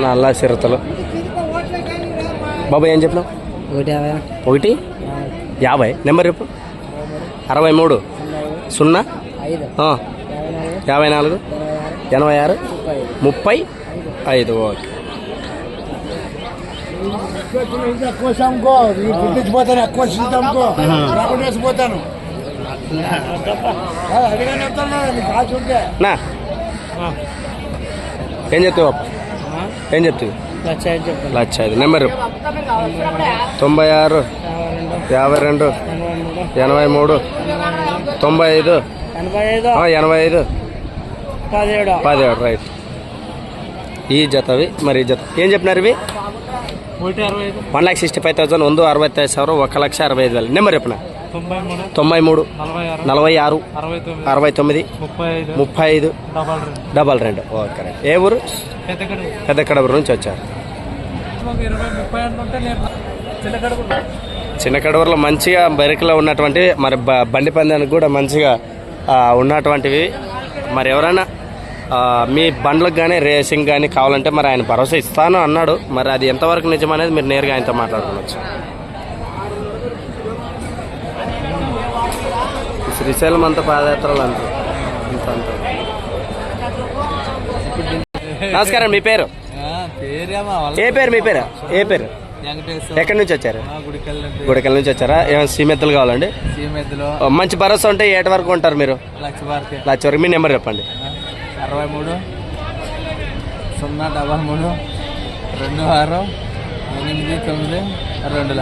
నల్ల చిరుతలు బాబా ఏం చెప్పినావు? ఒకటి యాభై. ఒకటి? యాభై. నెంబర్ చెప్పు. అరవై మూడు. సున్నా? యాభై నాలుగు. ఎనభై ఆరు. ముప్పై ఐదు. ఓకే. నా. ఏం చెప్తావు బాబు ఏం చెప్తావు లక్ష ఐదు చెప్పండి లక్ష ఐదు నెంబర్ చెప్పు. తొంభై ఆరు యాభై రెండు ఎనభై మూడు ఎనభై మూడు తొంభై ఐదు ఎనభై ఐదు ఆ, ఎనభై ఐదు పదిహేడు పదిహేడు రైట్ ఈ జతవి మరి ఈ జత ఏం చెప్పినారు ఇవి ఒకటి అరవై ఐదు one lakh sixty five thousand వంద అరవై ఐదు ಸಾವಿರ ఒక లక్ష అరవై ఐదు వేలు నెంబర్ చెప్పిన తొంభై మూడు నలభై ఆరు అరవై తొమ్మిది ముప్పై ఐదు డబల్ రెండు. ఓకే ఏ ఊరు? పెద్ద కడబూరు నుంచి వచ్చారు. చిన్న కడవూరులో మంచిగా బరికలో ఉన్నటువంటి మరి బ- బండి పందానికి కూడా మంచిగా ఉన్నటువంటివి. మరి ఎవరైనా మీ బండ్లకు కానీ రేసింగ్ కానీ కావాలంటే మరి ఆయన భరోసా ఇస్తాను అన్నాడు. మరి అది ఎంతవరకు నిజం అనేది మీరు నేరుగా ఆయనతో మాట్లాడుకోవచ్చు. శ్రీశైలం అంతా పాదయాత్రలు అంతే. నమస్కారం మీ పేరు? ఏ పేరు మీ పేరు? ఏ పేరు? ఎక్కడి నుంచి వచ్చారు? గుడికల్ నుంచి వచ్చారా? ఏమైనా సీమెత్తలు కావాలండి? మంచి భరోసా ఉంటే ఏటి వరకు ఉంటారు మీరు? లక్ష వరకు. మీ నెంబర్ చెప్పండి. అరవై మూడు సున్నా డబల్ మూడు రెండు ఆరు ఎనిమిది తొమ్మిది రెండు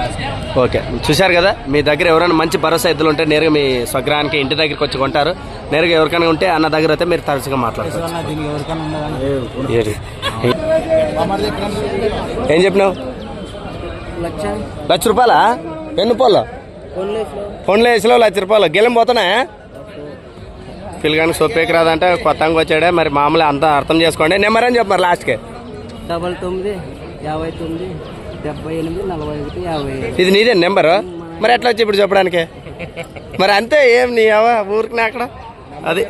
ఓకే. చూశారు కదా? మీ దగ్గర ఎవరైనా మంచి భరోసా ఎద్దులు ఉంటే నేరుగా మీ స్వగ్రహానికి ఇంటి దగ్గరికి వచ్చి కొంటారు. నేరుగా ఎవరికైనా ఉంటే అన్న దగ్గర అయితే మీరు తరచుగా మాట్లాడతారు. ఏం చెప్పినావు? లక్ష. రూపాయలా? ఎన్ని పోలో ఫోన్లో వేసిలో లక్ష రూపాయలు. గెలం పోతున్నా పిల్లగానికి సొప్పేకి రాదంటే కొత్తగా వచ్చాడే మరి మామూలు అంతా అర్థం చేసుకోండి. నెంబర్ అని చెప్పు మరి లాస్ట్కి డబల్ తొమ్మిది యాభై తొమ్మిది. డెబ్బై ఎనిమిది నలభై ఒకటి యాభై ఇది నీదే నెంబరు? మరి ఎట్లా వచ్చి ఇప్పుడు చెప్పడానికి? మరి అంతే ఏం నీ అవ ఊరికి అక్కడ? అది